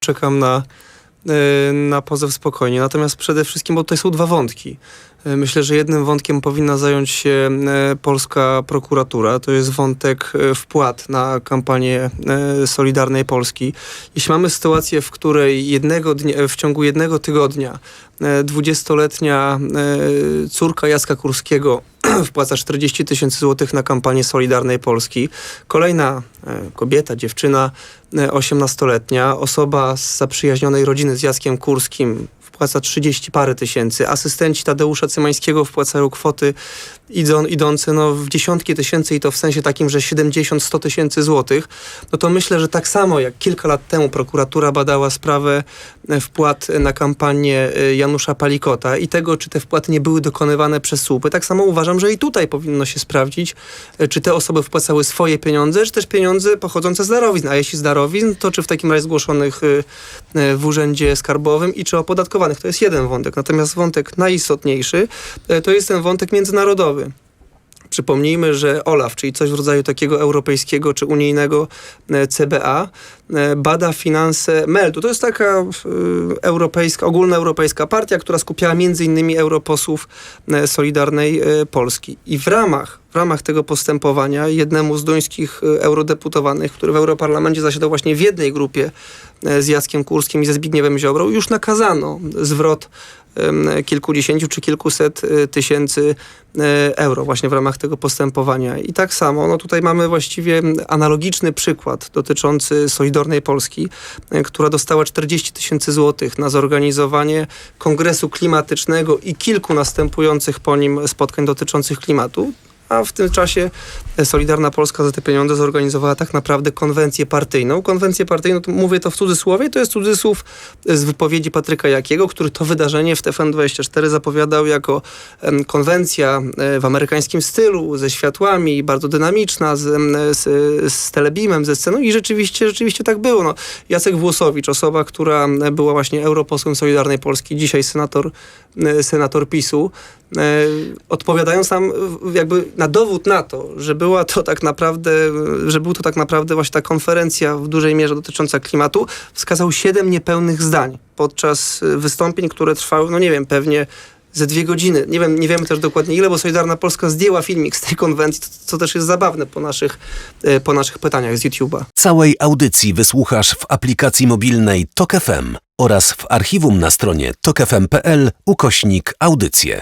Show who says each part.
Speaker 1: Czekam na, e, na pozew spokojnie. Natomiast przede wszystkim, bo tutaj są dwa wątki. E, Myślę, że jednym wątkiem powinna zająć się e, polska prokuratura. To jest wątek e, wpłat na kampanię Solidarnej Polski. Jeśli mamy sytuację, w której jednego dnia, w ciągu jednego tygodnia e, 20-letnia e, córka Jacka Kurskiego wpłaca 40 tysięcy złotych na kampanię Solidarnej Polski. Kolejna kobieta, dziewczyna, e, 18-letnia, osoba z zaprzyjaźnionej rodziny z Jackiem Kurskim wpłaca 30 parę tysięcy. Asystenci Tadeusza Cymańskiego wpłacają kwoty idą, idące no, w dziesiątki tysięcy i to w sensie takim, że 70-100 tysięcy złotych. No to myślę, że tak samo jak kilka lat temu prokuratura badała sprawę e, wpłat na kampanię e, Janusza Palikota i tego, czy te wpłaty nie były dokonywane przez słupy. Tak samo uważam, że i tutaj powinno się sprawdzić, e, czy te osoby wpłacały swoje pieniądze, czy też pieniądze pochodzące z darowizn. A jeśli z darowizn, to czy w takim razie zgłoszonych w urzędzie skarbowym i czy opodatkowanych. To jest jeden wątek. Natomiast wątek najistotniejszy to jest ten wątek międzynarodowy. Przypomnijmy, że OLAF, czyli coś w rodzaju takiego europejskiego czy unijnego e, CBA, e, bada finanse Meldu. To jest taka e, europejska, ogólnoeuropejska partia, która skupiała między innymi europosłów Solidarnej Polski. I w ramach, w ramach tego postępowania jednemu z duńskich eurodeputowanych, który w Europarlamencie zasiadał właśnie w jednej grupie z Jackiem Kurskim i ze Zbigniewem Ziobrą, już nakazano zwrot kilkudziesięciu czy kilkuset e, tysięcy e, euro właśnie w ramach tego postępowania. I tak samo, no tutaj mamy właściwie analogiczny przykład dotyczący Solidarnej Polski, e, która dostała 40 tysięcy złotych na zorganizowanie kongresu klimatycznego i kilku następujących po nim spotkań dotyczących klimatu. A w tym czasie e, Solidarna Polska za te pieniądze zorganizowała tak naprawdę konwencję partyjną. Konwencję partyjną, to mówię to w cudzysłowie, to jest cudzysłów z wypowiedzi Patryka Jakiego, który to wydarzenie w TFN24 zapowiadał jako konwencja e, w amerykańskim stylu, ze światłami, bardzo dynamiczna, z, z, z telebimem, ze sceną i rzeczywiście, rzeczywiście tak było. No, Jacek Włosowicz, osoba, która była właśnie europosłem Solidarnej Polski, dzisiaj senator, e, senator PiSu, odpowiadając nam jakby na dowód na to, że była to tak naprawdę, że był to tak naprawdę właśnie ta konferencja w dużej mierze dotycząca klimatu, wskazał siedem niepełnych zdań podczas e, wystąpień, które trwały, no nie wiem, pewnie ze dwie godziny. Nie wiem, nie wiemy też dokładnie ile, bo Solidarna Polska zdjęła filmik z tej konwencji, co, też jest zabawne po naszych, e, po naszych pytaniach z YouTube'a.
Speaker 2: Całej audycji wysłuchasz w aplikacji mobilnej Tok FM oraz w archiwum na stronie tokefm.pl ukośnik audycje.